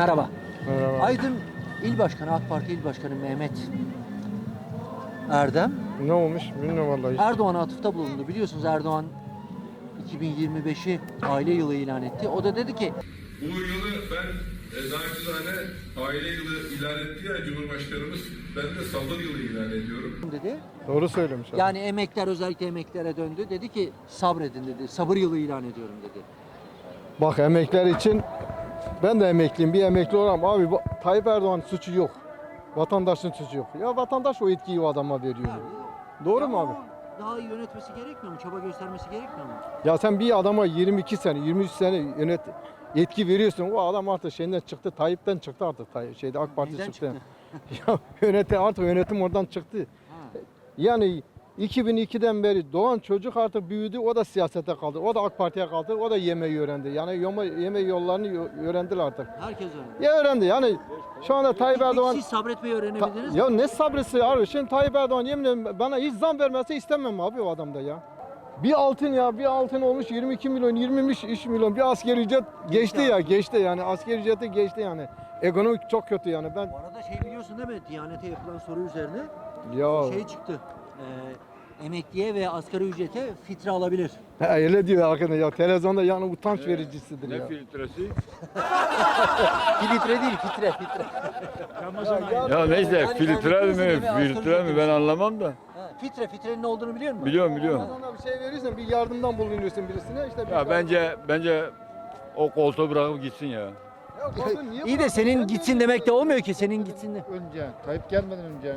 Merhaba. Merhaba. Aydın İl Başkanı, AK Parti İl Başkanı Mehmet Erdem Ne olmuş bilmiyorum vallahi. Erdoğan'a atıfta bulundu. Biliyorsunuz Erdoğan 2025'i aile yılı ilan etti. O da dedi ki Bu yılı ben e, naçizane aile yılı ilan etti ya Cumhurbaşkanımız. Ben de sabır yılı ilan ediyorum. dedi. Doğru söylemiş. abi. Yani emekler özellikle emeklere döndü. Dedi ki sabredin dedi. Sabır yılı ilan ediyorum dedi. Bak emekler için ben de emekliyim. Bir emekli olarak abi Tayyip Erdoğan suçu yok. Vatandaşın suçu yok. Ya vatandaş o etkiyi o adama veriyor. Doğru mu Ama abi? Daha iyi yönetmesi gerekmiyor mu? Çaba göstermesi gerekmiyor mu? Ya sen bir adama 22 sene, 23 sene yönet yetki veriyorsun. O adam artık şeyden çıktı. Tayyip'ten çıktı artık. Tay- şeyde AK Parti Neyden çıktı. çıktı? ya yönetim artık yönetim oradan çıktı. Ha. Yani 2002'den beri doğan çocuk artık büyüdü. O da siyasete kaldı. O da AK Parti'ye kaldı. O da yemeği öğrendi. Yani yeme, yeme yollarını yo- öğrendiler artık. Herkes öyle. Ya öğrendi. Yani şu anda Tayyip Erdoğan siz sabretmeyi mi? ya ne sabrısı abi. Şimdi Tayyip Erdoğan yemin ederim bana hiç zam vermezse istemem abi o adamda ya. Bir altın ya bir altın olmuş 22 milyon 23 milyon bir asgari ücret geçti ya geçti yani asgari ücreti geçti yani. Ekonomik çok kötü yani ben Bu arada şey biliyorsun değil mi? Diyanete yapılan soru üzerine ya şey çıktı. Ee, emekliye ve asgari ücrete fitre alabilir. Ha, öyle diyor arkadaşlar ya televizyonda yani utanç vericisidir ya. filtresi? Filtre değil, fitre, fitre. Ya neyse Yani filtre emekliyorsun mi? Asgari filtre mi ben ücret anlamam da. Ha, fitre, fitrenin ne olduğunu biliyor musun? Biliyorum biliyorum. Ona bir şey verirsen bir yardımdan bulunuyorsun birisine işte bir Ya bence bence o koltuğu bırakıp gitsin ya. Ya bakın niye İyi de senin gitsin demek de olmuyor ki. Senin gitsin de. önce, Tayyip gelmeden önce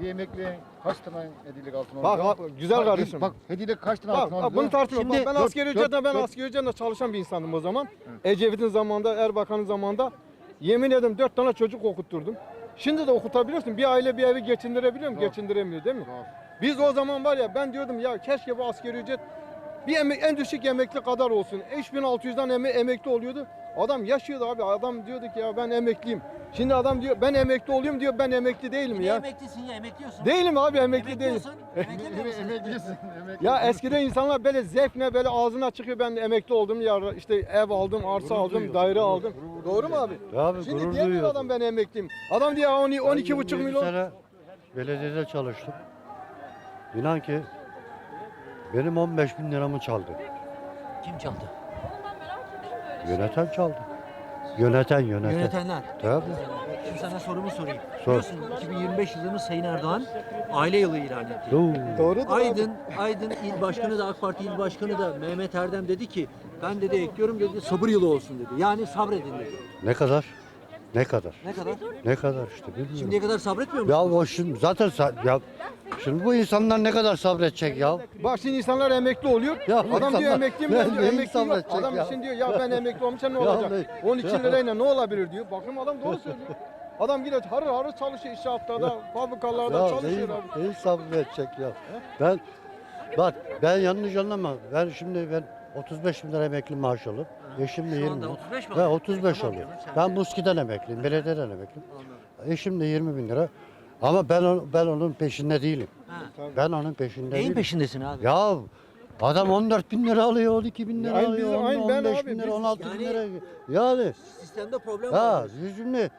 bir emekli kaç tane hediyelik altın aldı? Bak, bak, güzel Bak, kardeşim. Bak hediyelik kaç tane Bak, altın aldı? bunu tartışmıyorum. Şimdi- ben Dört- dört- ücretle ben dört- asgari ücretle çalışan bir insandım o zaman. Ecevit'in zamanında, Erbakan'ın zamanında yemin ederim dört tane çocuk okutturdum. Şimdi de okutabiliyorsun. Bir aile bir evi geçindirebiliyor mu? Doğru. Geçindiremiyor değil mi? Doğru. Biz o zaman var ya ben diyordum ya keşke bu asgari ücret bir emek, en düşük emekli kadar olsun. 3600'den eme, emekli oluyordu. Adam yaşıyordu abi. Adam diyordu ki ya ben emekliyim. Şimdi adam diyor ben emekli oluyorum diyor ben emekli değilim Ne ya. emeklisin ya, emekliyorsun. Değilim abi emekli değilim. Emekliyorsun, emeklemiyor musun? Emeklisin. emekli. Ya eskiden insanlar böyle zevkle böyle ağzına çıkıyor ben emekli oldum ya işte ev aldım, arsa aldım, daire aldım. Doğru mu abi? Abi Şimdi gurur diyemiyor adam ben emekliyim. Adam diyor 12 12 buçuk 27 milyon. sene belediyede çalıştım. İnan ki benim 15 bin liramı çaldı. Kim çaldı? Yöneten çaldı. Yöneten yöneten. Yönetenler. Tabii. Şimdi sana sorumu sorayım. Sor. Biliyorsun 2025 yılını Sayın Erdoğan aile yılı ilan etti. Doğru. Doğrudur abi. Aydın, Aydın İl Başkanı da AK Parti İl Başkanı da Mehmet Erdem dedi ki ben dedi ekliyorum dedi sabır yılı olsun dedi. Yani sabredin dedi. Ne kadar? Ne kadar? Ne kadar? Ne kadar işte bilmiyorum. Şimdiye kadar sabretmiyor musun? Ya o şimdi zaten sa- ya şimdi bu insanlar ne kadar sabredecek ya? Bak şimdi insanlar emekli oluyor. Ya adam diyor insanlar- emekliyim ne- ben diyor emekli yok. sabredecek Adam ya? için diyor ya ben emekli olmuşum ne Ya olacak? ne- 12 ya. lirayla ne olabilir diyor. Bakın adam doğru söylüyor. Adam yine harır harır çalışıyor inşaatlarda, fabrikalarda Ya çalışıyor abi. neyi sabredecek ya? Ben bak ben yanlış anlama. Ben şimdi ben 35 bin lira emekli maaş alıp eşim de Şu 20 anda bin. 35 mi alıyorsun? 35 Tamam alıyorum. canım, sen Ben de. Muski'den emekliyim, belediyeden emekliyim. Anladım. Eşim de 20 bin lira. Ama ben on- ben onun peşinde değilim. Ha. Ben onun peşinde Neyin değilim. peşindesin abi? Ya adam 14 bin lira alıyor, 12 bin lira Aynı alıyor, bizim- aynı ben 15 abi, bin lira, biz- 16 bin Yani- lira. Yani Sistemde problem ha var. şimdi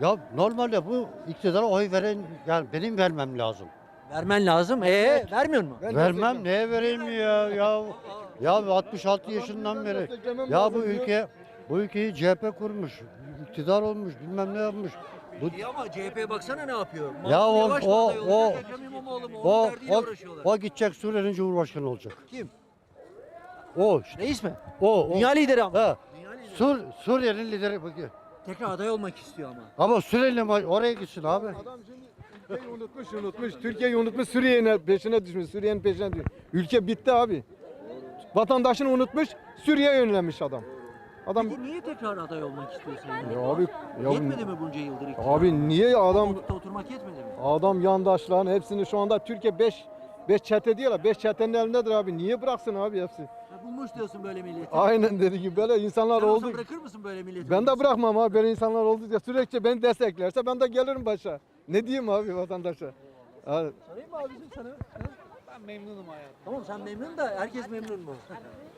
ya normalde bu iktidara oy veren yani benim vermem lazım. Vermen lazım. Ee vermiyor mu? Ben Vermem desteklem. neye vereyim ya ya ya 66 yaşından beri desteklemem ya bu lazım diyor. ülke bu ülkeyi CHP kurmuş iktidar olmuş bilmem ne yapmış bu İyi ama CHP'ye baksana ne yapıyor? Ya Mansur o- Yavaş o- aday olacak, o- Ekrem İmamoğlu mu? o, derdiyle o, uğraşıyorlar. o gidecek Suriye'nin cumhurbaşkanı olacak. Kim? O işte. Reis mi? O, o. Dünya lideri ama. Ha, Dünya lideri. Sur, Suriye'nin lideri bu. Tekrar aday olmak istiyor ama. Ama Suriyeli ma- oraya gitsin abi. Adam şimdi Türkiye'yi unutmuş unutmuş. Türkiye'yi unutmuş Suriye'nin peşine düşmüş. Suriye'nin peşine düşmüş. Ülke bitti abi. Vatandaşını unutmuş Suriye'ye yönlenmiş adam. Adam Peki niye tekrar aday olmak istiyorsun? ya abi ya, Yetmedi mi bunca yıldır iktidar? abi niye adam Koltukta oturmak yetmedi mi? adam yandaşların hepsini şu anda Türkiye 5 5 çete diyorlar. 5 çetenin elindedir abi. Niye bıraksın abi hepsi? Ya bulmuş diyorsun böyle milleti. Aynen dedi gibi böyle insanlar Sen oldu. bırakır mısın böyle milleti? Ben de bırakmam abi. Böyle insanlar oldu ya sürekli beni desteklerse ben de gelirim başa. Ne diyeyim abi vatandaşa? Abi, Sorayım mı abicim sana? Ha? Ben memnunum hayatım. Tamam sen memnun da herkes memnun mu?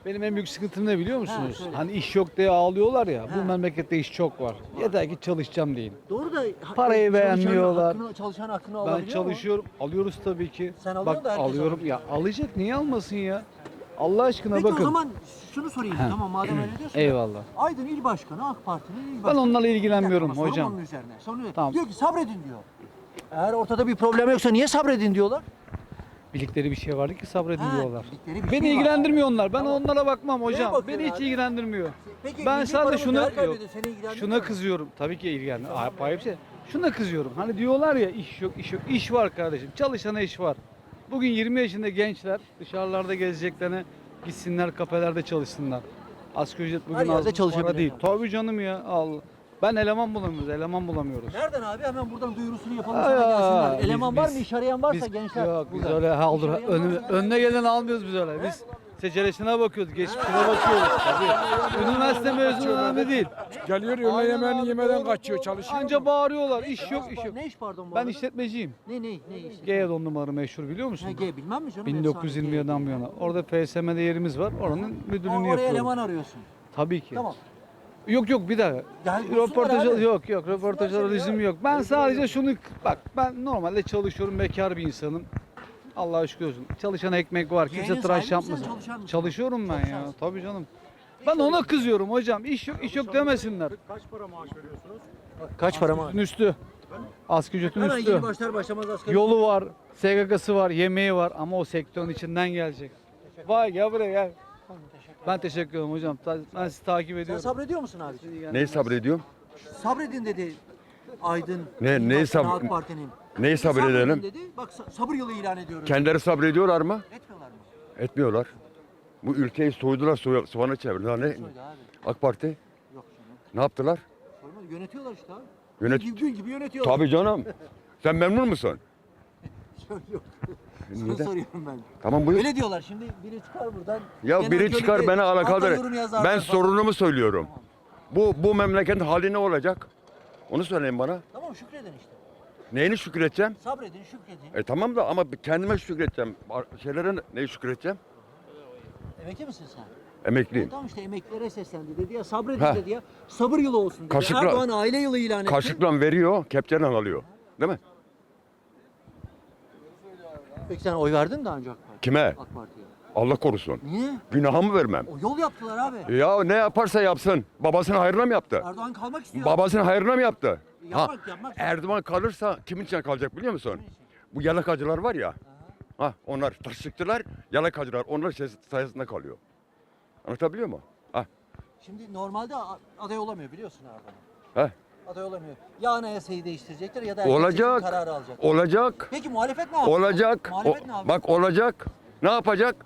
Benim en büyük sıkıntım ne biliyor musunuz? söyle. hani iş yok diye ağlıyorlar ya. Ha. Bu memlekette iş çok var. Yeter ki çalışacağım deyin. Doğru da ha- Parayı çalışanın beğenmiyorlar. Hakkını, çalışan hakkını Ben alabiliyor mu? çalışıyorum. Alıyoruz tabii ki. Sen alıyorsun Bak da herkes alıyorum. alıyor. Ya alacak niye almasın ya? Allah aşkına Peki bakın. o zaman şunu sorayım Ha. tamam madem öyle diyorsun. da, Eyvallah. Aydın İl Başkanı AK Parti'nin il Ben başkanı. onlarla Bir dakika ilgilenmiyorum ama sorum hocam. Onun üzerine. Sonra Tamam. diyor ki sabredin diyor. Eğer ortada bir problem yoksa niye sabredin diyorlar? Bildikleri bir şey vardı ki diyorlar. bildikleri bir Beni şey var. ilgilendirmiyor onlar. Ben onlara bakmam hocam. bakıyorsun Beni hiç abi? ilgilendirmiyor. Peki Ben milli sadece paramız şuna değer yok. kaybediyor, seni ilgilendirmiyor Şuna mu? kızıyorum. Tabii ki ilgilendim. Ayrı bir şey. Şuna kızıyorum. Hani diyorlar ya iş yok, iş yok. İş var kardeşim. Çalışana iş var. Bugün 20 yaşında gençler dışarılarda gezeceklerine gitsinler kafelerde çalışsınlar. Asgari ücret bugün Her yerde az para çalışabilir değil. Tabii canım ya. Allah. Ben eleman bulamıyoruz. Eleman bulamıyoruz. Nereden abi? Hemen buradan duyurusunu yapalım Aa, sana gelsinler. biz- Eleman var mı? biz- İş arayan varsa Biz, gençler. yok biz öyle haldır. İş arayan Önüne, varsa- önüne geleni almıyoruz biz öyle. Biz seceresine bakıyoruz, geçmişine bakıyoruz. Tabii. Üniversite mezunu önemli değil. Geliyor öğle yemeğini yemeden kaçıyor çalışıyor. Anca bağırıyorlar. İş yok, iş yok. Ne iş pardon bu Ben arada? işletmeciyim. Ne ne ne iş? G numaralı meşhur biliyor Ha, musun? G bilmem mi canım? 1920'den bu yana. Orada FSM'de yerimiz var. Oranın müdürlüğünü Oraya yapıyorum. eleman arıyorsun. Tabii ki. Tamam. Yok yok bir daha. Bulsunlar Röportaj abi. yok yok röportaj seni lüzum yok. Ben sadece şunu bak ben normalde çalışıyorum bekar bir insanım. Allah'a şükür olsun. Çalışan ekmek var. Kimse Yeğenin tıraş yapmasın. çalışan mısın? Çalışıyorum ben ya. Çalışansın. Tabii canım. Ben ona kızıyorum hocam. İş yok, iş yok demesinler. Kaç para mı? Üstün üstü. Asgari ücretin Hemen üstü. yeni başlar başlamaz asgari. Yolu var, SGK'sı var, yemeği var ama o sektörün içinden gelecek. Vay gel buraya gel. Ben teşekkür ederim hocam. Ta- Ben sizi takip Sen ediyorum. sabrediyor musun abi? Neyi sabrediyorum? Sabredin dedi Aydın. Ne- neyi sabr- AK Parti'nin. Neyi sabredelim? Sabredin dedi. Bak sa- sabır yılı ilan ediyoruz. Kendileri sabrediyorlar mı? Etmiyorlar mı? Etmiyorlar. Bu ülkeyi soydular, soy, soğana çevirdiler. Ne? Soydu abi. AK Parti Yok canım. ne yaptılar? Soymadı. Yönetiyorlar işte abi. Yönet Gül gibi, gibi yönetiyorlar. Tabii canım. Sen memnun musun? Yok Sana Neden? soruyorum ben. Tamam buyur. Öyle diyorlar şimdi biri çıkar buradan. Ya genel biri çıkar beni alakadar. yazarlar Ben sorunumu söylüyorum. Bu bu memleketin hali ne olacak? Onu söyleyin bana. Tamam şükredin işte. Neyini şükredeceğim? Sabredin şükredin. E tamam da ama kendime şükredeceğim. Şeylere neyi şükredeceğim? Emekli misin sen? Emekliyim. Tamam işte emeklilere seslendi dedi ya sabredin Heh. dedi ya. Sabır yılı olsun dedi. Kaşıkla- Erdoğan aile yılı ilan etti. Kaşıkla veriyor, kepçeyle alıyor. Değil mi? Peki sen oy verdin daha önce AK Parti'ye? Kime? AK Parti'ye. Allah korusun. Niye? Günahımı vermem. O yol yaptılar abi. Ya ne yaparsa yapsın. Babasının hayrına mı yaptı? Erdoğan kalmak istiyor. Babasının hayrına mı yaptı? Ha, Yapmak, yapmak. Erdoğan kalırsa kimin için kalacak biliyor musun? Bu yalakacılar var ya. Ha, onlar taşıktılar, yalakacılar onlar sayesinde kalıyor. Anlatabiliyor muyum? Ha, Şimdi normalde aday olamıyor biliyorsun Erdoğan. he. Aday olamıyor. Ya anayasayı değiştirecekler ya da erken seçim Olacak. kararı alacak. Olacak. Peki muhalefet ne yapıyor? Olacak. Muhalefet O- ne yapıyor? bak olacak. Ne yapacak?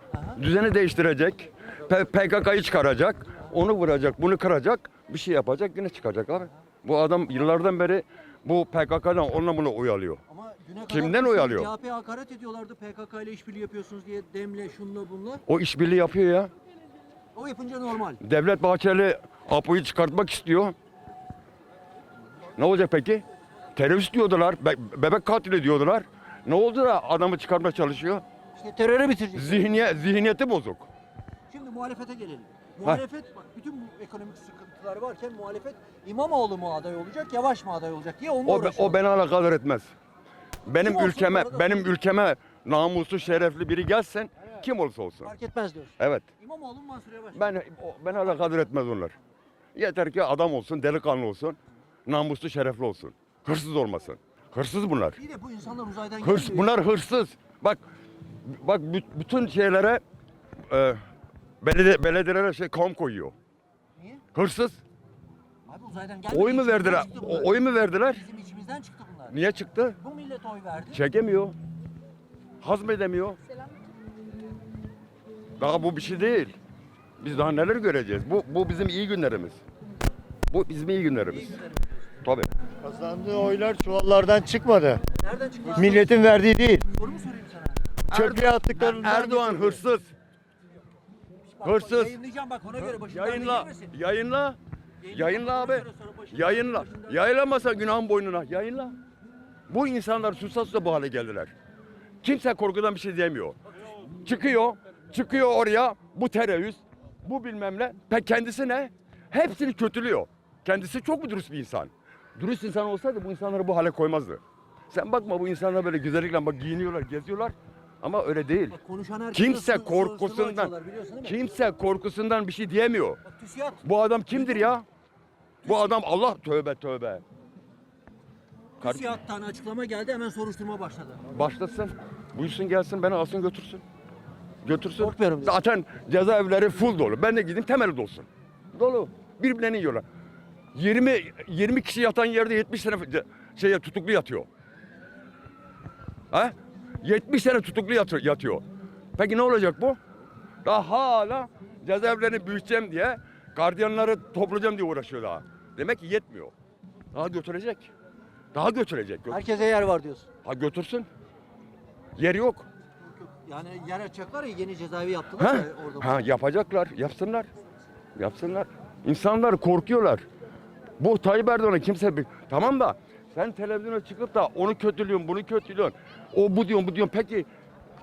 Düzeni değiştirecek. P- PKK'yı çıkaracak. Onu vuracak, bunu kıracak. Bir şey yapacak yine çıkacak abi. Bu adam yıllardan beri bu PKK'dan onunla bunu oyalıyor. Ama düne kadar Kimden da oy siz alıyor? CHP'ye hakaret ediyorlardı. PKK ile işbirliği yapıyorsunuz diye demle şunla bunla. O işbirliği yapıyor ya. O yapınca normal. Devlet Bahçeli Apo'yu çıkartmak istiyor. Ne olacak peki? Terörist diyordular, be- bebek katili diyordular. Ne oldu da adamı çıkarmaya çalışıyor? İşte terörü bitirecek. Zihniye, zihniyeti bozuk. Şimdi muhalefete gelelim. Muhalefet bak bütün bu ekonomik sıkıntılar varken muhalefet İmamoğlu mu aday olacak, Yavaş mı aday olacak diye onunla O, be- uğraşıyor. o beni alakadar etmez. Benim Kim olsun ülkeme, bu arada? benim ülkeme namuslu, şerefli biri gelsin, kim olursa olsun. Fark etmez diyorsun. Evet. İmamoğlu mu Mansur Yavaş mı? Ben o, beni alakadar etmez onlar. Yeter ki adam olsun, delikanlı olsun, namuslu, şerefli olsun. Hırsız olmasın. Hırsız bunlar. İyi de bu insanlar uzaydan Hırs, gelmiyor. bunlar hırsız. Bak bak bü- bütün şeylere e, belediye, belediyelere şey kom koyuyor. Niye? Hırsız. Abi uzaydan gelmiyor. Oy mu İçimizden verdiler? çıktı O- bunlar. Oy mu verdiler? Bizim içimizden çıktı bunlar. Niye çıktı? Bu millet oy verdi. Çekemiyor. Hazmedemiyor. Daha bu bir şey değil. Biz daha neler göreceğiz? Bu bu bizim iyi günlerimiz. Bu bizim iyi günlerimiz. Tabii. Kazandığı oylar çuvallardan çıkmadı. Nereden çıktı? abi? Milletin verdiği değil. Soru mu sorayım sana? Çöplüğe attıklarından Erdoğan getirdi. hırsız. Bak, Hırsız. Yayınlayacağım bak ona göre başından Yayınla. geçirmesin. Yayınla. Yayınla abi. sonra başından- Yayınla. başından- Yayınlamasa günahın boynuna. Yayınla. Bu insanlar susa susa bu hale geldiler. Kimse korkudan bir şey diyemiyor. çıkıyor, çıkıyor oraya bu terörist, bu bilmem ne. Pek kendisi ne? Hepsini kötülüyor. Kendisi çok mu dürüst bir insan? Dürüst insan olsaydı bu insanları bu hale koymazdı. Sen bakma bu insanlar böyle güzellikle bak giyiniyorlar, geziyorlar. Ama öyle değil. Bak konuşan Kimse korkusundan, kimse korkusundan bir şey diyemiyor. Bak. Bu adam kimdir ya? Bu adam Allah tövbe tövbe. TÜSİAD'dan açıklama geldi hemen soruşturma başladı. Başlasın. Buyursun gelsin beni alsın götürsün. Götürsün. Korkmuyorum. Zaten cezaevleri full dolu. Ben de gideyim temeli dolsun. Dolu. Birbirlerini yiyorlar. 20 20 kişi yatan yerde 70 tane ce- şeye tutuklu yatıyor. Ha? 70 tane tutuklu yatıyor, yatıyor. Peki ne olacak bu? Daha hala cezaevlerini büyüteceğim diye gardiyanları toplayacağım diye uğraşıyor daha. Demek ki yetmiyor. Daha götürecek. Daha götürecek. Herkese yer var diyorsun. Ha götürsün. Yer yok. Yani yer açacaklar ya yeni cezaevi yaptılar Ha? ya orada. ha yapacaklar. Yapsınlar. Yapsınlar. İnsanlar korkuyorlar. Bu Tayyip Erdoğan'a kimse bir... Tamam da sen televizyona çıkıp da onu kötülüyorsun, bunu kötülüyorsun. O bu diyorsun, bu diyorsun. Peki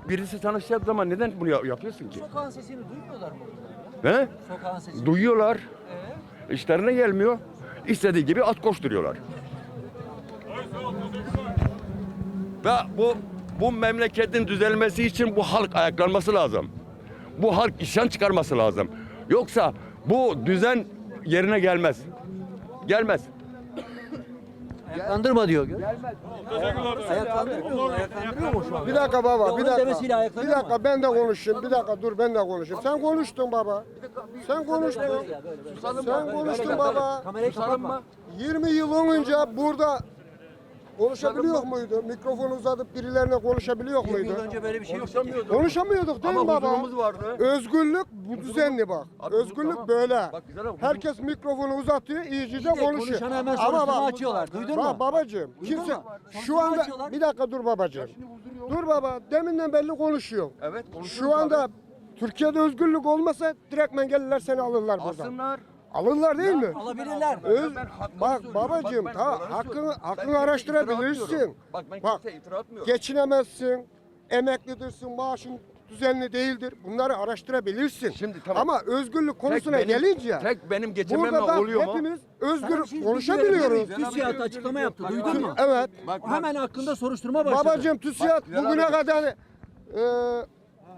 birisi sana şey yaptığı zaman neden bunu ya- yapıyorsun ki? Sokağın sesini duymuyorlar mı? He? Sokağın sesini. Duyuyorlar. Ee? İşlerine gelmiyor. İstediği gibi at koşturuyorlar. Ve bu bu memleketin düzelmesi için bu halk ayaklanması lazım. Bu halk isyan çıkarması lazım. Yoksa bu düzen yerine gelmez. Gelmez. Ayaklandırma diyor. Gelmez. Ayaklandırmıyor mu? Ayaklandırıyor mu şu an? Bir dakika baba, bir onun dakika. demesiyle Bir dakika ben de konuşayım. Bir dakika dur ben de konuşayım. Sen konuştun baba. Sen konuştun. Sen konuştun baba. Kamerayı kapatma. 20 yıl önce burada konuşabiliyor muydu? Mikrofonu uzatıp birilerine konuşabiliyor 20 yıl muydu? önce böyle bir şey yoktu ki. Konuşamıyorduk değil mi Ama baba? huzurumuz vardı. Özgürlük bu düzenli bak. Abi, Özgürlük tamam. böyle. Bak güzel ama huzur- Herkes mikrofonu uzatıyor, iyice İyi de konuşuyor. konuşana hemen Ama soruşturma bak, açıyorlar. Duydun bak mu? babacığım, kimse mu? şu Soruşturma anda açıyorlar. bir dakika dur babacığım. Dur baba, deminden belli konuşuyor. Evet. Şu anda Türkiye'de özgürlük olmasa direktmen gelirler seni alırlar buradan. Alsınlar. Alırlar değil mi? Alabilirler. Öz, Ben hakkımı bak söylüyorum. babacığım Bak ben ta, hakkını, söylüyorum. Ben hakkını kimseye araştırabilirsin. atmıyorum. Bak ben Bak, kimseye iftira atmıyorum. geçinemezsin, emeklidirsin, maaşın düzenli değildir. Bunları araştırabilirsin. Şimdi tamam. Ama özgürlük konusuna benim- gelince Tek benim geçinmemle burada da oluyor mu? hepimiz Sana özgür şey konuşabiliyoruz. TÜSİAD açıklama yaptı. Duydun mu? Evet. Bak, Hemen hakkında soruşturma başladı. Babacığım TÜSİAD bugüne abi. kadar e,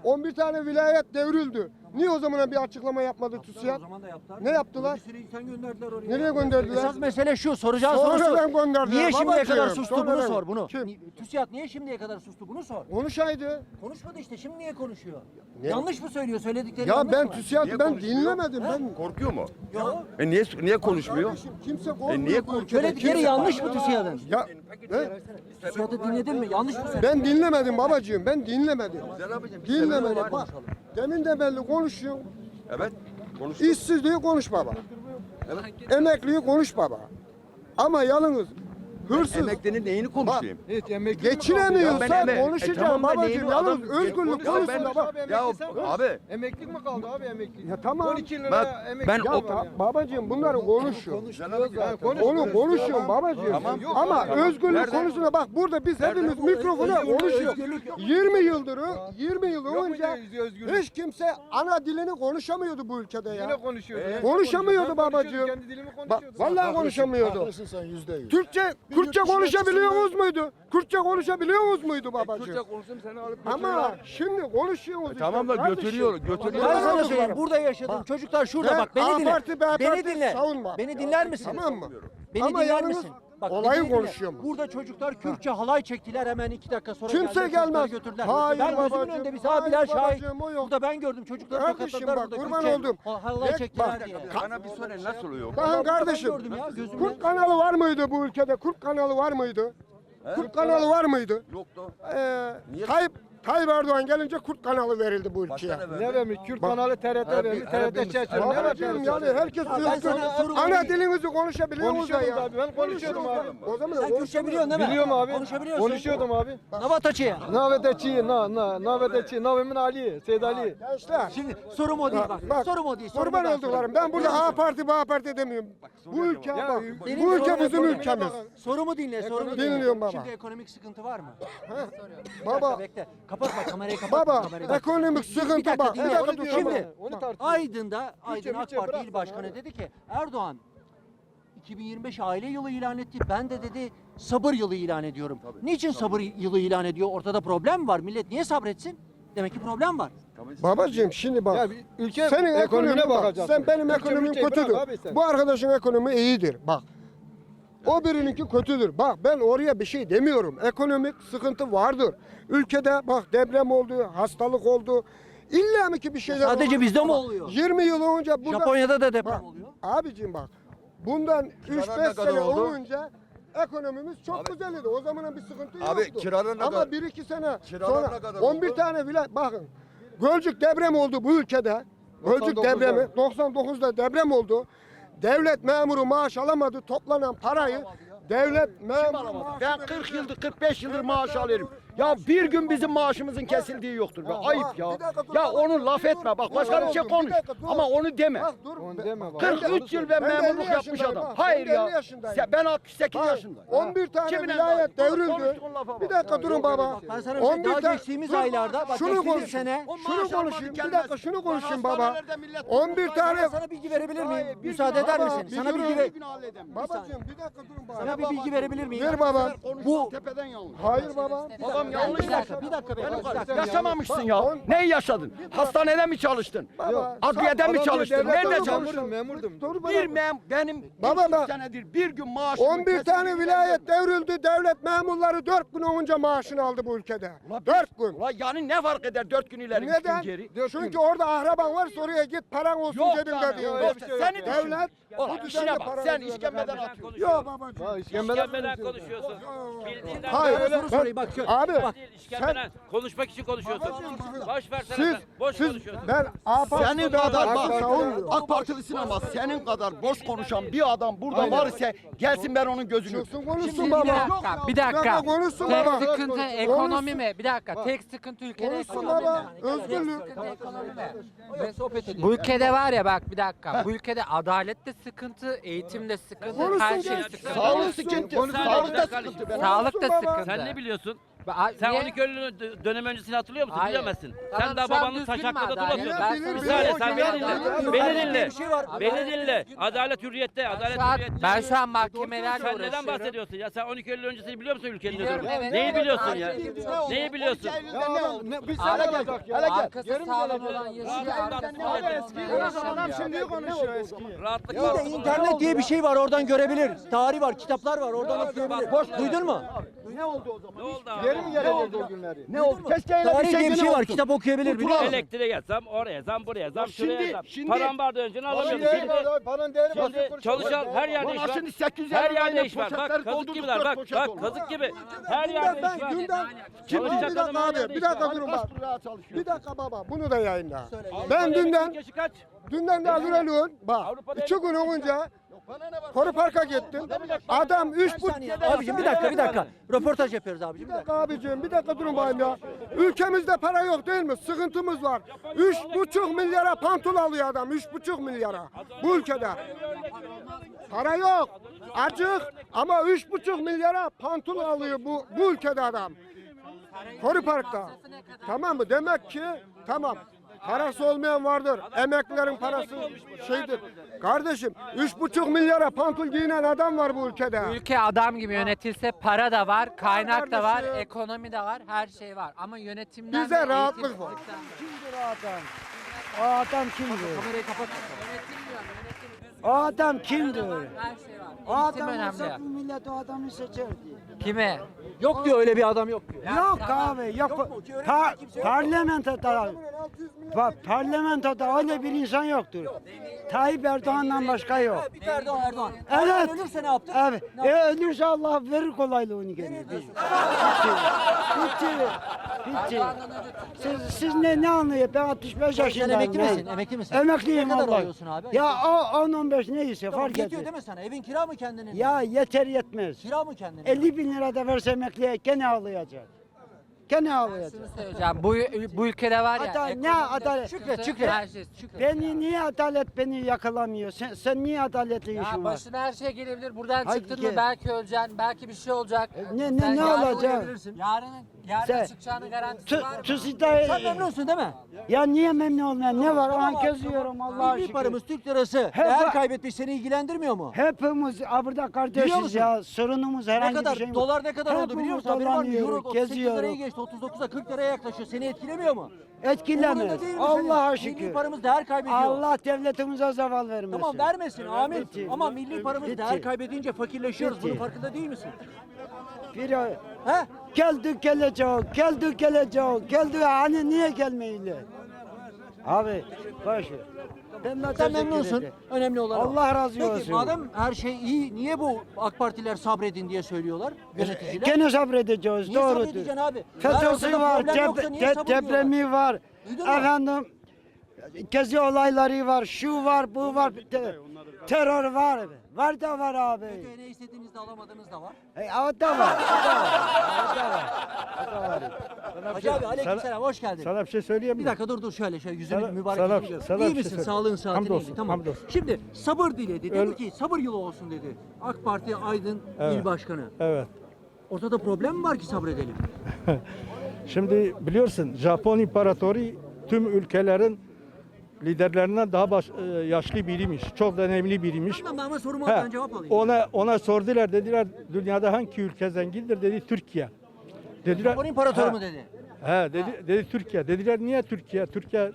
11 tane vilayet devrildi. Niye o zaman bir açıklama yapmadı TÜSİAD? O zaman da yaptılar. Ne yaptılar? Bir sürü insan gönderdiler oraya. Nereye gönderdiler? Esas mesele şu. Soracağın Sonradan sorusu. gönderdiler Niye şimdiye babacığım, kadar sustu bunu sonradan. sor bunu. Kim? Ni- TÜSİAD niye şimdiye kadar sustu bunu sor. Konuşaydı. Konuşmadı işte şimdi niye konuşuyor? Ne? Yanlış mı söylüyor söyledikleri Ya yanlış ben mı? TÜSİAD'ı Niye ben konuşmuyor? dinlemedim. Ben Korkuyor mu? Yok. E niye niye konuşmuyor? Kardeşim, kimse korkmuyor. E niye bu korkuyor? ülkede. Söyledikleri yanlış mı TÜSİAD'ın? Ya ne? TÜSİAD'ı dinledin mi? Yanlış mı söylüyor? ben dinlemedim babacığım. Ben dinlemedim. Dinlemedim. Bak. Demin de belli konuşuyorsun. Evet. Konuş. İşsizliği konuş baba. Emekliyi konuş baba. Ama yalnız hırsız Emeklinin neyini konuşayım? Evet, Ya geçinemiyorsa ben eme- konuşacağım E tamam da babacığım. neyini Yalnız adam- özgürlük Ya konusunda bak. Ya abi Emeklilik mi kaldı abi emeklilik? Ya tamam. 12 lira Bak, emeklilik. ben Ya o- ba- babacığım bunları konuşuyor. Konuş. Onu konuşuyorum babacığım. Tamam. Ama özgürlük Nerede? konusunda bak burada biz hepimiz mikrofona konuşuyoruz. 20 yıldır 20 yıl Yok önce özgürlük? hiç kimse ana dilini konuşamıyordu bu ülkede Yine ya. konuşuyordu. Ben konuşamıyordu konuşuyordum, babacığım. Kendi dilimi Bak konuşuyordum. vallahi konuşamıyordu. Türkçe Kürtçe konuşabiliyoruz muydu? Kürtçe konuşabiliyoruz muydu Kürtçe babacığım? konuşayım seni alıp Ama götürüyorlar. şimdi konuşuyoruz. işte tamam da kardeşim. götürüyor, götürüyor. Ben sana söyleyeyim. Burada yaşadım. Çocuklar şurada Ben bak. Beni A dinle. parti, B Beni parti dinle. savunma. Beni dinler misin? Tamam mı? Beni Ama dinler yalnız misin? Bak, olayı beni dinle. konuşuyorum. Burada çocuklar Kürtçe halay çektiler hemen iki dakika sonra Kimse geldiler, gelmez. götürdüler. Hayır ben gözümün babacığım, önünde bir hayır sahabiler şahit. babacığım, o yok. Burada ben gördüm çocukları Kardeşim bak, burada kurban Kürtçe oldum. ha- halay Bek- çektiler bak, diye. Bana bir söyle nasıl oluyor? Bakın kardeşim. gördüm ya, gözümle. Kurt kanalı var mıydı bu ülkede? Kurt kanalı var mıydı? Kurt kanalı var mıydı? Yoktu. Ee, Niye? Tayyip, Tayyip Erdoğan gelince Kurt kanalı verildi bu ülkeye. Ne vermiş? Kürt kanalı TRT vermiş. TRT şaşırıyor. Ne var yani herkes soru Ana dilinizi konuşabiliyor musunuz Konuşuyordum ya? abi, ben konuşuyordum abi. O zaman Sen Kürtçe biliyorsun değil mi? Biliyorum abi. Konuşabiliyorsun. Konuşuyordum abi. Navataçı. Navedeçi, na na navedeçi, Navemin Ali, Seyid Ali. Gençler. Şimdi sorum o değil bak. Bak, sorum o değil. Kurban sorayım. Ben burada A parti, B parti demiyorum. Bu ülke bak. Bu ülke bizim ülkemiz. Sorumu dinle, sorumu dinle. Dinliyorum baba. Şimdi ekonomik sıkıntı var mı? Baba Bekle. Kapatma kamerayı kapatma. Baba kamerayı kapatma. ekonomik bir sıkıntı dakika bak. dinle. Bir dakika dur. diyor. Şimdi Şimdi Onu tartışıyoruz. Aydın'da Aydın AK bütçe Parti bırak İl bana Başkanı abi. dedi ki Erdoğan 2025 aile yılı ilan etti. Ben de dedi sabır yılı ilan ediyorum. Niçin sabır yılı ilan ediyor? Ortada problem var? Millet niye sabretsin? Demek ki problem var. Babacığım şimdi bak. Ya bir ülke Senin ekonomine ekonomine bak. bakacaksın. Sen benim Ülke ekonomim bırak kötüdür. abi sen. Bu arkadaşın ekonomi iyidir. Bak. O birininki kötüdür. Bak ben oraya bir şey demiyorum. Ekonomik sıkıntı vardır. Ülkede bak deprem oldu, hastalık oldu. İlla mı ki bir şeyler Sadece oldu? bizde mi oluyor? 20 yıl önce burada Japonya'da da deprem Bak, oluyor. Abicim bak. Bundan 3-5 ne kadar sene oldu? önce ekonomimiz çok güzeldi. O zamanın bir sıkıntı Abi, yoktu. kiralar ne Ama kadar- 1-2 sene sonra ne kadar 11 oldu? tane bile bakın. Gölcük deprem oldu bu ülkede. Gölcük 99'da. depremi 99'da deprem oldu. Devlet memuru maaş alamadı. Toplanan parayı devlet memuru Ben 40 yıldır 45 yıldır maaş alıyorum. Ya bir gün bizim maaşımızın kesildiği yoktur be. Ayıp ya. Ya onu laf etme. Bak başka bir şey konuş. Ama onu deme. Bak dur. Onu Ben- deme bak. ben de- 43 yıl ben ben de 50 memurluk yapmış adam. Hayır Ben de 50 ya. Ben 68 Bak, yaşındayım. 11 tane Kimin vilayet devrildi. Bir dakika durun baba. Ben sana bir şey 11 daha tane- geçtiğimiz aylarda bak şunu O Şunu konuşayım. Bir dakika şunu konuşayım baba. Hastanelerde millet 11 tane sana bilgi verebilir miyim? Müsaade eder misin? Sana bilgi ver. Babacığım bir dakika durun baba. Sana bir bilgi verebilir miyim? Ver baba. Bu tepeden yanlış. Hayır baba. Babam yanlış Bir dakika, bir dakika, bir dakika. Yaşamamışsın ya. Neyi yaşadın? Hastanede mi çalıştın? Baba, Adliyede sen- mi çalıştın? Nerede çalıştın? Memurdum, baba. Bir mem benim Baba, 30 bak. senedir bir gün maaşım 11 tane vilayet devrildi. Devlet memurları 4 gün önce maaşını aldı bu ülkede. 4 gün. Ulan yani ne fark eder 4 gün ileri 3 gün Neden? geri? Çünkü orada ahraban var oraya git paran olsun Yok cebinde diyor. yok. Seni düşün. Devlet Ulan bu işine düzende bak para sen işkembeden atıyorsun. Yok babacığım. Ha, işkembeden İşkembeden konuşuyorsun. Bildiğinden Hayır, böyle soru sorayım. Bak şöyle. Abi Bak, değil. İşkembeden. Konuşmak için konuşuyorsun. Boş ver siz, sen. Boş siz konuşuyorsun. ben AP Senin kadar AK bak. AK Partilisin ama senin kadar boş konuşan bir adam burada var ise gelsin ben onun gözünü. Çıksın konuşsun baba. bir dakika, bir dakika konuşsun Tek baba. sıkıntı ekonomi mi? Bir dakika. Tek sıkıntı ülkede Konuşsun ekonomi baba. mi? Özgürlük. Sıkıntı ekonomi mi? Ben sohbet ediyorum. Bu ülkede var ya bak bir dakika. Bu ülkede adalet de sıkıntı, eğitim de sıkıntı, her şey sıkıntı. Sağlık sıkıntı. Konuşsun. Sağlık da Konuşsun. sıkıntı. be. Sağlık da Konuşsun baba. sıkıntı. Sen ne biliyorsun? Ba- Sen niye? 12 Eylül dö- dönem öncesini hatırlıyor musun? Hayır. Bilemezsin. Tamam, Sen daha şu an babanın düzgün taş mü hakkında adalet? duramıyorsun. Ben Bilir, sana bilir. Bir saniye sen beni Adalet dinle. Beni dinle. bir şey. Beni dinle. Adalet hürriyette. Adalet Şu an, hürriyette. ben şu an mahkemelerle Sen neden uğraşıyorum. bahsediyorsun ya? Sen 12 Eylül öncesini biliyor musun ülkenin ne Biliyorum, durumunu? evet. Neyi biliyorsun ya? Neyi biliyorsun? Ya ne, bir Hele sene gel, olacak ya. Arkası sağlam olan yaşıyor, Abi, arkası sağlam eski Adam yaşamıyor. şimdi konuşuyor eski. Rahatlık de var. internet diye bir şey var oradan görebilir. Tarih var, kitaplar var oradan okuyabilir. Boş duydun mu? Ne oldu abi? Geri mi gelecek o günleri? Ne oldu? Keşke öyle Tarih bir şey diye bir şey var. olsun. Kitap okuyabilir biliyor musun? Elektriğe gel, zam oraya, zam buraya, zam şuraya, şimdi- zam. şimdi- Param vardı önceden Paranın alamıyordun. değeri Şimdi, var, paranın değeri var. şimdi çalışan her yerde iş var. şimdi 800 Her yerde iş var. Bak kazık gibiler. Bak bak kazık gibi. Her yerde iş var. Kim bir Çalışacak dakika adam her abi yerde bir iş var. dakika durun bak. Bir dakika baba bunu da yayınla. Avrupa'da Ben emekli dünden yaşı kaç? dünden de Azrail'in bak Avrupa'da iki gün önce Koru Park'a gittim. Adam üç saniye. Abicim bir dakika bir dakika. Röportaj yapıyoruz abicim. Bir dakika abicim bir dakika durun bayım ya. Ülkemizde para yok değil mi? Sıkıntımız var. Üç buçuk milyara pantol alıyor adam. Üç buçuk milyara. Bu ülkede. Para yok. Acık ama üç buçuk milyara pantol alıyor bu, bu ülkede adam. Koru Park'ta. Tamam mı? Demek ki tamam. Parası olmayan vardır. Emeklilerin parası şeydir. Kardeşim üç buçuk milyara pantol giyinen adam var bu ülkede. Ülke adam gibi yönetilse para da var, kaynak da var, kardeşim. ekonomi de var, her şey var. Ama yönetimden Bize ve eğitim- rahatlık var. O adam kimdir? Kamerayı kapat. Yönetim diyorum, yönetim düzgün. O adam kimdir? Para da var, her şey var. Eğitim önemli. millet o adamı seçerdi. Kime? Yok diyor öyle bir adam yok diyor. Yok abi yok. Yok mu? Ki bak parlamentoda öyle bir insan yoktur. Tayyip Erdoğan'dan başka yok. Bir Erdoğan Erdoğan. Evet. Ölürse ne yaptın? Evet. E, ölürse Allah verir kolaylığını gene. Bitti. Bitti. Bitti. Siz, siz ne ne anlıyor? Ben 65 Sen yaşındayım. emekli ben. misin? Emekli misin? Emekliyim Ne kadar vallahi. alıyorsun abi? Ya o 10-15 neyse Tamam, fark yetiyor değil mi sana? Evin kira mı kendinin? Ya yeter yetmez. Kira mı kendinin? 50 bin lira da verse emekliye gene ağlayacak. Gene Şunu ağlayacak. söyleyeceğim. Bu, bu ülkede var ya. Adalet- ne ekonomide adalet? sıkıntı, Şükret, şükret. Her şey şükret. Beni niye adalet beni yakalamıyor? Sen, sen niye adaletle Ya işin var? başına her şey gelebilir. Buradan Hadi çıktın gel. mı belki öleceksin, belki bir şey olacak. Ne ne Sen ne yarın olacak? Uyuyabilirsin. Yarın, yarın Sen- çıkacağının garantisi var mı? Sen memnunsun değil mi? ya niye memnun olmayan ne var? Tamam An geziyorum Allah'a Milli şükür. paramız Türk lirası. Hep Değer kaybetmiş seni ilgilendirmiyor mu? Hepimiz ha, burada Biliyor kardeşiz musun? ya. Sorunumuz Ne herhangi kadar bir şey yok. dolar ne kadar oldu biliyor Hepimiz musun? Haberin var mı? Euro dolanıyoruz, 38 liraya geziyoruz. geçti. 39'a 40 liraya yaklaşıyor. Seni etkilemiyor mu? Etkilemez. Umurunda değil mi Allah'a senin? Milli şükür. paramız değer kaybediyor. Allah devletimize zeval vermesin. Tamam vermesin amin. Bitti. Ama milli paramız Bitti. değer kaybedince fakirleşiyoruz. Bitti. Bunun farkında değil misin? Bir He? geldik gelecek, geldik gelecek, geldik hani niye gelmeyle? Abi boş teşekkür memnunsun. Önemli olan o. Allah razı Peki olsun. madem her şey iyi niye bu AK Partiler sabredin diye söylüyorlar yöneticiler? Gene sabredeceğiz, Niye doğrudur. sabredeceksin abi? FETÖ'sü ortada var, problem yoksa dep- niye de- sabır diyorlar? depremi var, Duydun mu? efendim gezi olayları var, şu var, bu var, te- terör var, var da var abi. Ne istediğinizde alamadığınız da var. E, o da var, o da var, o da var, o da var. Hacı abi aleykümselam hoş geldin. Sana bir şey söyleyeyim Bir mi? dakika dur dur şöyle şöyle yüzünü Sana- mübarek sana- yüzünü gör. sana İyi bir şey misin? söyle- Sağlığın saatin Hamdolsun, iyiydi. Tamam. hamdolsun. Şimdi sabır diledi. Dedi Öyle- ki sabır yılı olsun dedi. AK Parti Aydın Evet. İl Başkanı. Evet. Ortada problem mi var ki sabredelim? Şimdi biliyorsun Japon İmparatoru tüm ülkelerin liderlerinden daha baş- e, yaşlı biriymiş. Çok önemli biriymiş. Tamam ama soruma He, ben cevap alayım. ona ona sordular dediler dünyada hangi ülke zengindir dedi Türkiye. Dediler. Japon İmparatoru mu dedi? He dedi, dedi Türkiye. Dediler niye Türkiye? Türkiye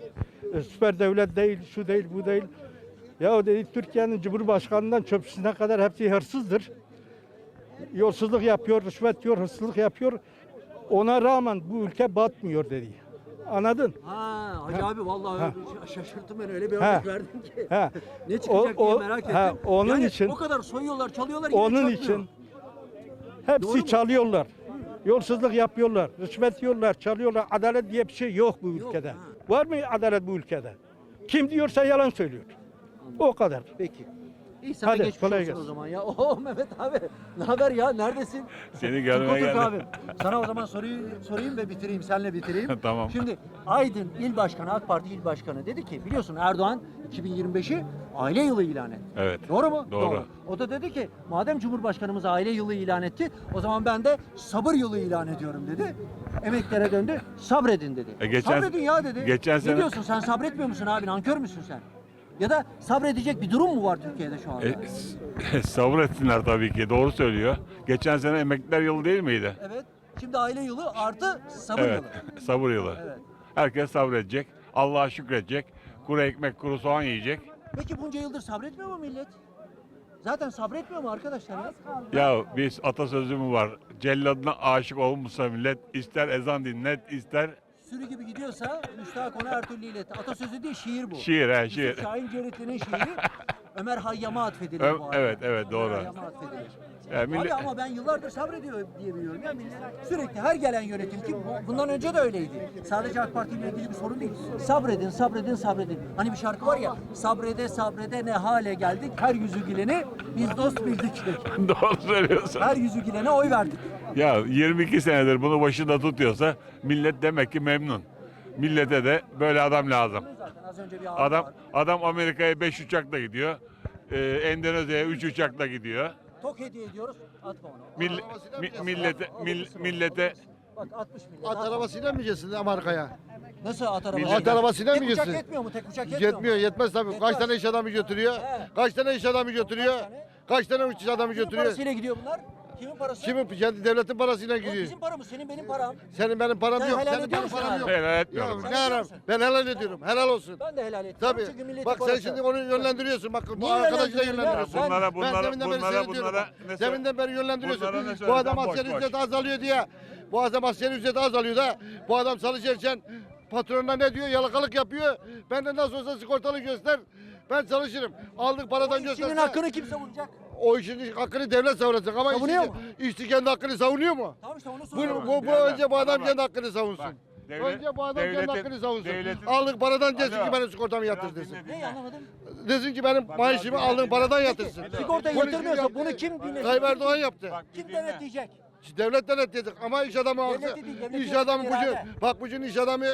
e, süper devlet değil, şu değil, bu değil. Ya o dedi Türkiye'nin Cumhurbaşkanından çöpçüsüne kadar hepsi hırsızdır. Yolsuzluk yapıyor, rüşvet yiyor, hırsızlık yapıyor. Ona rağmen bu ülke batmıyor dedi. Anladın? Ha Hacı abi vallahi Ha. şaşırttın beni öyle bir Ha. örnek verdin ki. He. Ne çıkacak O- diye o- merak ettim. ha, onun yani için- o kadar soyuyorlar, çalıyorlar Onun için Doğru hepsi mu? çalıyorlar. Yolsuzluk yapıyorlar, rüşvet yiyorlar, çalıyorlar. Adalet diye bir şey yok bu Yok, ülkede. ha. Var mı adalet bu ülkede? Kim diyorsa yalan söylüyor. O kadar. Peki. İyi sana Hadi, geçmiş kolay olsun o gelsin. zaman ya. Oo Mehmet abi. Ne haber ya? Neredesin? Seni görmeye Otur geldim. abi. Sana o zaman soruyu sorayım ve bitireyim. Senle bitireyim. Tamam. Şimdi Aydın İl Başkanı, AK Parti İl Başkanı dedi ki biliyorsun Erdoğan 2025'i aile yılı ilan etti. Evet. Doğru mu? Doğru. O da dedi ki madem Cumhurbaşkanımız aile yılı ilan etti o zaman ben de sabır yılı ilan ediyorum dedi. Emeklere döndü. Sabredin dedi. E geçen- Sabredin ya dedi. geçen ne sene- diyorsun sen sabretmiyor musun abi? Nankör müsün sen? Ya da sabredecek bir durum mu var Türkiye'de şu anda? E, s- sabır etsinler tabii ki. Doğru söylüyor. Geçen sene emekliler yılı değil miydi? Evet. Şimdi aile yılı artı sabır Evet. yılı. sabır yılı. Evet. Herkes sabredecek. Allah'a şükredecek. Kuru ekmek, kuru soğan yiyecek. Peki bunca yıldır sabretmiyor mu millet? Zaten sabretmiyor mu arkadaşlar ya? Ya biz atasözü mü var? Celladına aşık olmuşsa millet ister ezan dinlet, ister Sürü gibi gidiyorsa müstahak ona her türlü ilet. Atasözü değil şiir bu. şiir he şiir. Şahin Ceritli'nin şiiri Ömer Hayyam'a atfedilir bu arada. evet, evet, Ömer doğru. Hayyam'a atfedilir. Ya millet- Abi ama ben yıllardır sabrediyor diye biliyorum ya millet. Sürekli her gelen yönetim ki bu- bundan önce de öyleydi. Sadece AK Parti ile ilgili bir sorun değil. Sabredin, sabredin, sabredin. Hani bir şarkı var ya sabrede sabrede ne hale geldik. Her yüzü güleni biz dost bildik. Doğru söylüyorsun. Her yüzü gülene oy verdik. Ya 22 senedir bunu başında tutuyorsa millet demek ki memnun. Millete de böyle adam lazım. Zaten az önce bir abi Adam var. adam Amerika'ya 5 uçakla gidiyor. Ee, Endonezya'ya 3 uçakla gidiyor. Tok hediye ediyoruz. Atma onu. Mill- mi- millete mill- millete Bak 60 milyon. At arabasıyla mı gideceksin Amerika'ya? Nasıl at arabası? At arabasıyla mı Tek uçak gitsin? yetmiyor mu? Tek uçak yetmiyor, Yetmiyor, mu? yetmez tabii. Kaç Yetmez. tane iş adamı götürüyor? He. Kaç tane iş adamı götürüyor? tane? Kaç tane iş adamı Kimin götürüyor? parasıyla gidiyor bunlar? Kimin parası? Kimin kendi devletin parasıyla Yok, gidiyor? bizim paramız, senin benim param. Senin benim param Sen yok. helal Senin ediyor benim musun param abi? yok. helal etmiyorum. Sen ne ediyor aram? musun? Ben helal ediyorum. Helal olsun. Ben de helal ettim. Tabii. Çünkü milletin Bak sen parası. şimdi onu yönlendiriyorsun. Bak bu Niye arkadaşı da yönlendiriyorum ya? yönlendiriyorsun. Bunlara- ben bunlara- deminden beri bunlara- seyrediyorum. bunlara ne söyle- Deminden beri yönlendiriyorsun. Bunlara ne Bu adam boş, askeri boş. ücreti azalıyor diye. Bu adam askeri ücreti azalıyor da. Bu adam çalışırken patronuna ne diyor? Yalakalık yapıyor. Ben de nasıl olsa sigortalı göster. Ben çalışırım. Aldık O paradan işçinin gösterse. hakkını kim savunacak? O işin hakkını devlet savunacak ama Savunuyor işçi, işçi kendi hakkını savunuyor mu? Tamam işte onu Bu, soruyorum. bu, bu Devlet- önce bu adam Bak, kendi hakkını savunsun. bak, devlet- önce bu adam kendi devletin- hakkını savunsun. devletin- Aldık paradan desin Alo. ki benim sigortamı yatır Biraz desin. Ne anlamadım? Desin ki benim maaşımı aldığım paradan yatırsın. Sigorta Bunu kim yatırmıyorsa yaptı? bunu kim dinlesin? Tayyip Erdoğan yaptı. Bak, Kim bir dinle. denetleyecek? Devlet denetleyecek ama iş adamı Devlet alsa, değil, devlet iş adamı yönetimi bugün, bak bugün iş adamı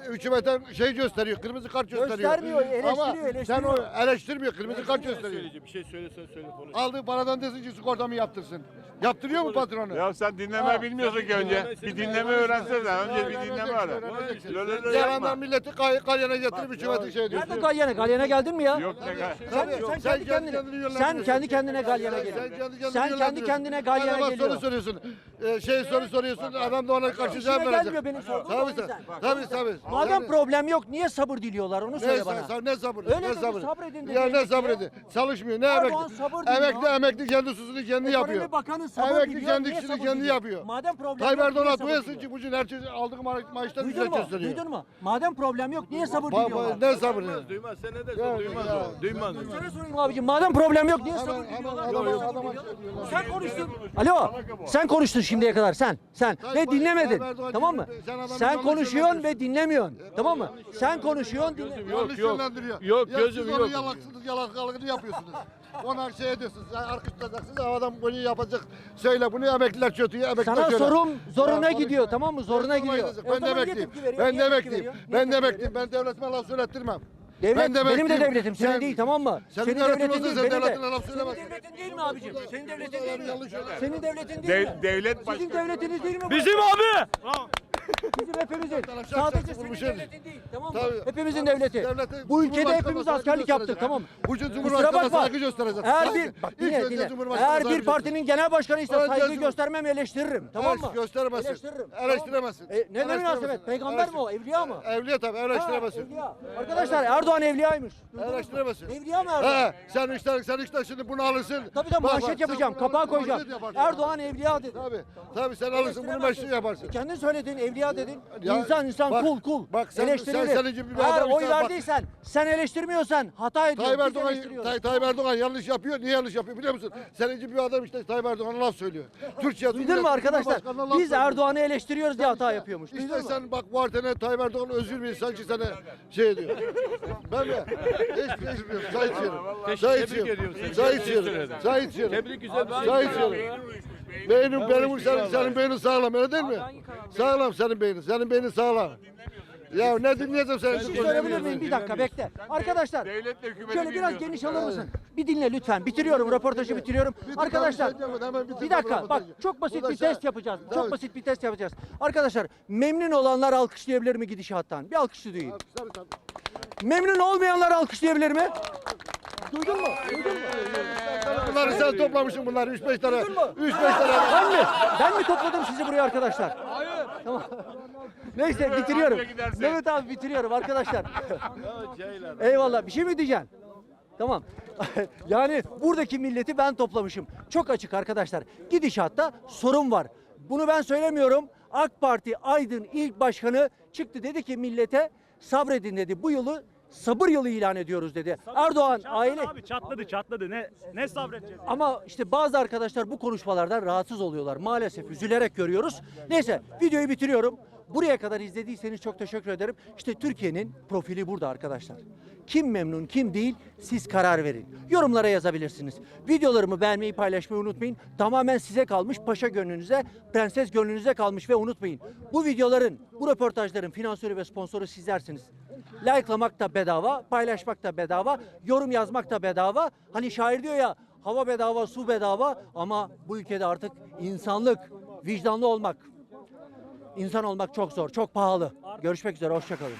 hükümete şey gösteriyor, kırmızı kart gösteriyor. Göstermiyor, eleştiriyor, Ama sen eleştiriyor. o eleştirmiyor, kırmızı kart gösteriyor. Bir şey söylesen söyle konuş. Aldığı paradan desin ki sigortamı yaptırsın. Yaptırıyor mu patronu? Ya sen dinleme bilmiyorsun ki önce. Bir dinleme öğrensene. Önce bir dinleme öğren. Öyle Yalandan yapma. milleti kay kalyana getirip hükümeti şey diyor. Nerede galyana? Galyana geldin mi ya? Yok ne kadar. Sen, Tabii, sen, kendi kendine, sen kendi kendine galyana Sen geliyorsun. kendi kendine Sen kendi kendine galyana Adama geliyorsun. soru soruyorsun. Ee, şey soru soruyorsun. Adam da ona karşı cevap İşine verecek. gelmiyor benim sorduğum Tabii soru tabii. sen. Tabii tabii. Madem problem yok niye sabır diliyorlar onu Ne, söyle bana. sa- ne sabır? Öyle ne dedi, sabır? sabredin dedi Ya ne emekli sabredin? Çalışmıyor. Ne Erdoğan emekli? sabır diyor. Emekli emekli kendi susunu kendi yapıyor. Ekonomi Bakanı sabır Emekli diliyor, kendi niye işini sabır kendi diliyor? yapıyor. Madem problem Tayyip yok niye Erdoğan'a sabır duyasın diliyor? ki bugün her şey aldığı ma- maaştan Duydun mu? gösteriyor. Duydun mu? Madem problem yok niye sabır Ba- diliyorlar? ne sabrı? Duymaz sen ne dersin duymaz ya. o. Duymaz. Sana sorayım abicim madem problem yok niye sabır diliyorlar? adama- adama şey diyorlar. Sen konuştun. Alo. Sen konuştun şimdiye kadar sen. Sen ve Tayyip dinlemedin. Erdoğan Tamam mı? sen adamı Sen yanlış konuşuyorsun yönlendiriyorsun. Dinlemiyorsun. Tamam mı? Sen konuşuyorsun. Yanlış yok. Yok, Ya gözüm yok. yalaksızlık yalakalıkını yapıyorsunuz. Ona şey ediyorsunuz. Sen alkışlayacaksınız. Adam bunu yapacak. Söyle bunu emekliler kötü. Emekliler Sana şöyle. sorum zoruna Ya gidiyor tamam mı? Zoruna gidiyor. E Ben de emekliyim. Ben de emekliyim. Ben de emekliyim. Ben devletime laf söylettirmem. Devlet, Ben de benim de devletim, senin Sen- değil tamam mı? Senin senin devletin devletin değil, sen benim de. devletine laf Senin söylemezsin. devletin değil mi abicim? Senin devletin değil mi? Senin devletin değil mi? De- devlet Sizin devletiniz değil mi? Bizim abi. Bizim hepimizin. Sadece senin devletin değil. Tamam mı? Tabii. Hepimizin devleti. Devlete- Bu ülkede Cumhurbaşkanı hepimiz askerlik yaptık tamam mı? Bugün Kusura Cumhurbaşkanı bakma. saygı gösterecek. Eğer Saygı. bir, bak İlk dinle önce dinle. Cumhurbaşkanı Eğer saygı bir partinin genel başkanıysa Önce saygı Cum- göstermem eleştiririm. Tamam mı? Gösteremezsin. Eleştiririm. Eleştiremezsin. E, ne ne Eleştiremezsin. münasebet? Peygamber mi o? Evliya mı? Evliya tabii Ha, eleştiremezsin. evliya. Arkadaşlar Erdoğan evliyaymış. Duydunuz mu? Eleştiremezsin. Evliya mı Erdoğan? He, sen işte sen işte şimdi bunu alırsın. Tabii de Bak, bak, manşet sen yapacağım, bunu kapağı alırsın, koyacağım. manşet yaparsın. Erdoğan evliya dedi. Tabii. Tabii sen alırsın bunu meşru yaparsın. Kendin söyledin, evliya dedin. Ya, insan insan bak, kul kul. bak sen- Eleştirilir. sen- senin gibi bir Eğer adam oy bak- verdiysen, sen eleştirmiyorsan hata ediyorsun. Tayyip Erdoğan. Tay, Tayyip Erdoğan yanlış yapıyor. Niye yanlış yapıyor biliyor musun? Senin gibi bir adam işte Tayyip Erdoğan'a laf söylüyor. Türkçe Duydun mu arkadaşlar? Biz. Erdoğan'ı eleştiriyoruz diye hata yapıyormuş. İşte sen bak bu artene Tayyip Erdoğan özür mü sanki sana şey ediyor. ben mi? Hiç bilmiyorum. Çay içiyorum. Çay Tebrik içiyorum. ediyorum seni. Çay Güzel bir şey içiyorum. söyledin. Çay içiyorum. Tebrik güzel bir şey. Beynim benim senin, senin beynin sağlam öyle değil mi? Sağlam senin beynin. Senin beynin sağlam. Ya ne dinleyeceğim sen? Bir şey söyleyebilir miyim? Bir dakika bekle. Arkadaşlar Devletle hükümeti şöyle biraz geniş alır mısın? Bir dinle lütfen. Bitiriyorum röportajı bitiriyorum. Arkadaşlar bir dakika bak çok basit bir test yapacağız. Çok basit bir test yapacağız. Arkadaşlar memnun olanlar alkışlayabilir mi gidişattan? Bir alkış duyayım. Memnun olmayanlar alkışlayabilir mi? Duydun mu? Duydun mu? Bunları sen toplamışsın bunları 3-5 tane. Duydun mu? 3-5 tane. Ben mi? Ben mi topladım sizi buraya arkadaşlar? Hayır. Tamam. Neyse bitiriyorum. Mehmet abi bitiriyorum arkadaşlar. Eyvallah. Bir şey mi diyeceksin? Tamam. yani buradaki milleti ben toplamışım. Çok açık arkadaşlar. Gidişatta sorun var. Bunu ben söylemiyorum. AK Parti Aydın ilk başkanı çıktı dedi ki millete sabredin dedi. Bu yılı sabır yılı ilan ediyoruz dedi. Erdoğan aile Abi çatladı çatladı. Ne ne sabredeceğiz? ama işte bazı arkadaşlar bu konuşmalardan rahatsız oluyorlar. Maalesef üzülerek görüyoruz. Neyse videoyu bitiriyorum. Buraya kadar izlediyseniz çok teşekkür ederim. İşte Türkiye'nin profili burada arkadaşlar. Kim memnun kim değil siz karar verin. Yorumlara yazabilirsiniz. Videolarımı beğenmeyi paylaşmayı unutmayın. Tamamen size kalmış paşa gönlünüze, prenses gönlünüze kalmış ve unutmayın. Bu videoların, bu röportajların finansörü ve sponsoru sizlersiniz. Like'lamak da bedava, paylaşmak da bedava, yorum yazmak da bedava. Hani şair diyor ya hava bedava, su bedava ama bu ülkede artık insanlık, vicdanlı olmak, insan olmak çok zor, çok pahalı. Görüşmek üzere, hoşçakalın.